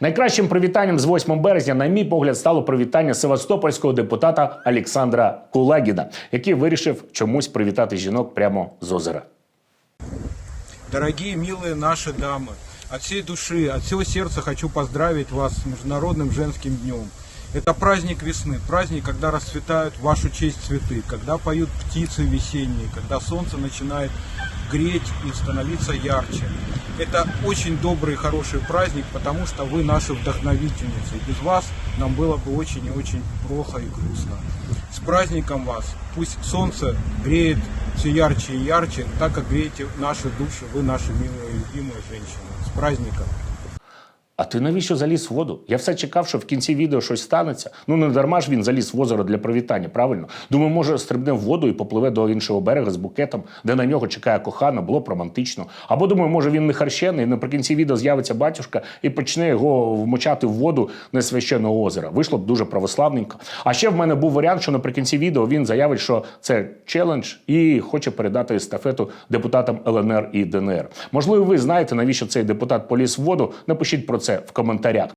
Найкращим привітанням з 8 березня, на мій погляд, стало привітання севастопольського депутата Олександра Кулагіна, який вирішив чомусь привітати жінок прямо з озера. Дорогие, милые наши дамы, от всей души, от всего сердца хочу поздравить вас с Международным женским днем. Это праздник весны, праздник, когда расцветают в вашу честь цветы, когда поют птицы весенние, когда солнце начинает греть и становиться ярче. Это очень добрый и хороший праздник, потому что вы наши вдохновительницы. И без вас нам было бы очень и очень плохо и грустно. С праздником вас! Пусть солнце греет все ярче и ярче, так как греете наши души, вы наши милые и любимые женщины. С праздником! А ти навіщо заліз в воду? Я все чекав, що в кінці відео щось станеться. Ну не дарма ж він заліз в озеро для привітання, правильно? Думаю, може стрибне в воду і попливе до іншого берега з букетом, де на нього чекає кохана, було б романтично. Або думаю, може він не харщений, і наприкінці відео з'явиться батюшка і почне його вмочати в воду несвященного озера. Вийшло б дуже православненько. А ще в мене був варіант, що наприкінці відео він заявить, що це челендж і хоче передати естафету депутатам ЛНР і ДНР. Можливо, ви знаєте, навіщо цей депутат поліз в воду? Напишіть про це в коментарях.